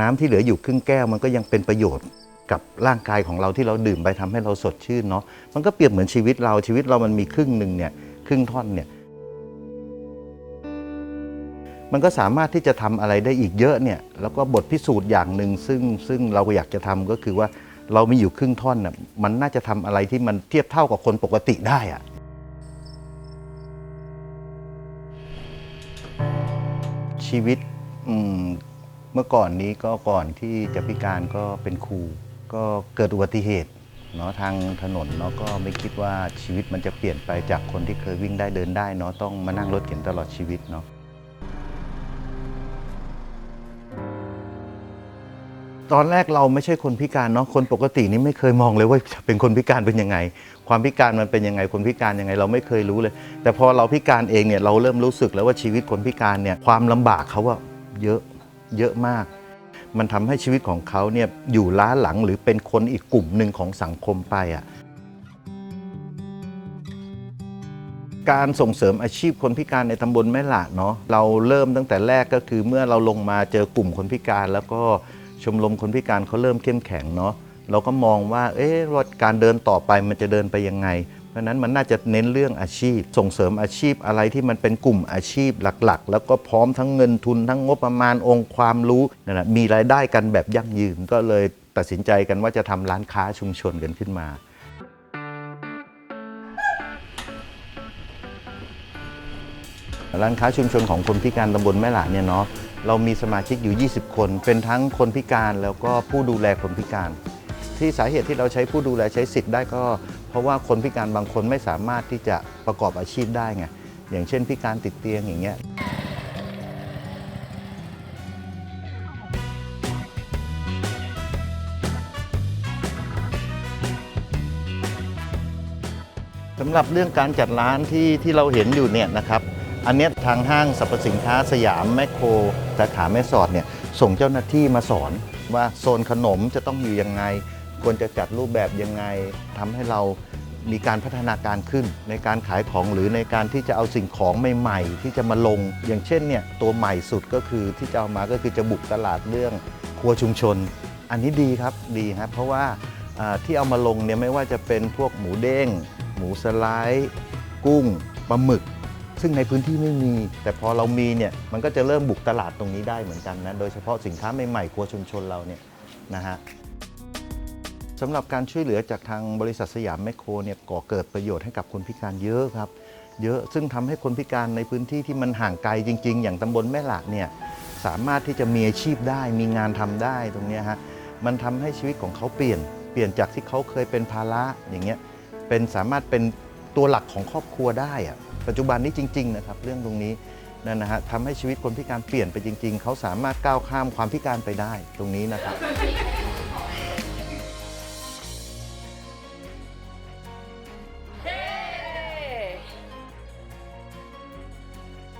น้ำที่เหลืออยู่ครึ่งแก้วมันก็ยังเป็นประโยชน์กับร่างกายของเราที่เราดื่มไปทำให้เราสดชื่นเนาะมันก็เปรียบเหมือนชีวิตเราชีวิตเรามันมีครึ่งหนึ่งเนี่ยครึ่งท่อนเนี่ยมันก็สามารถที่จะทำอะไรได้อีกเยอะเนี่ยแล้วก็บทพิสูจน์อย่างหนึ่งซึ่งซึ่งเราอยากจะทำก็คือว่าเรามีอยู่ครึ่งท่อนน่ะมันน่าจะทำอะไรที่มันเทียบเท่ากับคนปกติได้อะชีวิตอืม เมื่อก่อนนี้ก็ก่อนที่จะพิการก็เป็นครู ก็เกิดอุบัติเหตุเนาะทางถนนเนาะก็ไม่คิดว่าชีวิตมันจะเปลี่ยนไปจากคนที่เคยวิ่งได้เดินได้เนาะต้องมานั่งรถเข็นตลอดชีวิตเนาะตอนแรกเราไม่ใช่คนพิการเนาะคนปกตินี่ไม่เคยมองเลยว่าจะเป็นคนพิการเป็นยังไง ความพิการมันเป็นยังไงคนพิการยังไง เราไม่เคยรู้เลย แต่พอเราพิการเองเนี่ยเราเริ่มรู้สึกแล้วว่าชีวิตคนพิการเนี่ยความลำบากเขาว่าเยอะ เยอะมาก มันทำให้ชีวิตของเขาเนี่ยอยู่ล้าหลังหรือเป็นคนอีกกลุ่มหนึ่งของสังคมไปอะการส่งเสริมอาชีพคนพิการในตำบลแม่หละเนาะเราเริ่มตั้งแต่แรกก็คือเมื่อเราลงมาเจอกลุ่มคนพิการ แล้วก็ชมรมคนพิการเขาเริ่มเข้มแข็งเนาะเราก็มองว่าเอ๊ะว่าการเดินต่อไปมันจะเดินไปยังไง เพราะนั้นมันน่าจะเน้นเรื่องอาชีพ ส่งเสริมอาชีพอะไรที่มันเป็นกลุ่มอาชีพหลักๆ แล้วก็พร้อมทั้งเงินทุนทั้งงบประมาณองค์ความรู้นั่นแหละมีรายได้กันแบบยั่งยืนก็เลยตัดสินใจกันว่าจะทำร้านค้าชุมชนกันขึ้นมาร้านค้าชุมชนของคนพิการตำบลแม่หละเนี่ยเนาะเรามีสมาชิกอยู่ 20 คน เป็นทั้งคนพิการแล้วก็ผู้ดูแลคนพิการ ที่สาเหตุที่เราใช้ผู้ดูแลใช้สิทธิ์ได้ก็ เพราะว่าคนพิการบางคนไม่สามารถที่จะประกอบอาชีพได้ไงอย่างเช่นพิการติดเตียงอย่างเงี้ยสำหรับเรื่องการจัดร้านที่ที่เราเห็นอยู่เนี่ยนะครับ อันเนี้ยทางห้างสรรพสินค้าสยามแมคโครสาขาแม่สอดเนี่ยส่งเจ้าหน้าที่มาสอนว่าโซนขนมจะต้องอยู่ยังไง ควรจะจัดรูปแบบยังไงทำให้เรามีการพัฒนาการขึ้น ในการขายของหรือในการที่จะเอาสิ่งของใหม่ๆ ที่จะมาลง อย่างเช่นเนี่ยตัวใหม่สุดก็คือที่จะเอามาก็คือจะบุกตลาดเรื่องครัวชุมชน อันนี้ดีครับดีครับเพราะว่าที่เอามาลงเนี่ยไม่ว่าจะเป็นพวกหมูเด้ง หมูสไลด์กุ้งปลาหมึก ซึ่งในพื้นที่ไม่มี แต่พอเรามีเนี่ยมันก็จะเริ่มบุกตลาดตรงนี้ได้เหมือนกันนะโดยเฉพาะสินค้าใหม่ๆครัวชุมชนเราเนี่ยนะฮะ สำหรับการช่วยเหลือจากทางบริษัทสยามแมคโครเนี่ยก่อเกิดประโยชน์ให้กับคนพิการเยอะครับ เยอะซึ่งทำให้คนพิการในพื้นที่ที่มันห่างไกลจริง ๆ อย่างตำบลแม่หละเนี่ยสามารถที่จะมีอาชีพได้ มีงานทำได้ตรงนี้ฮะมันทำให้ชีวิตของเขาเปลี่ยน เปลี่ยนจากที่เขาเคยเป็นภาระอย่างเงี้ยเป็นสามารถเป็นตัวหลักของครอบครัวได้อะปัจจุบันนี้จริง ๆ นะครับ เรื่องตรงนี้นั่นนะฮะทำให้ชีวิตคนพิการเปลี่ยนไปจริง ๆ เขาสามารถก้าวข้ามความพิการไปได้ตรงนี้นะครับ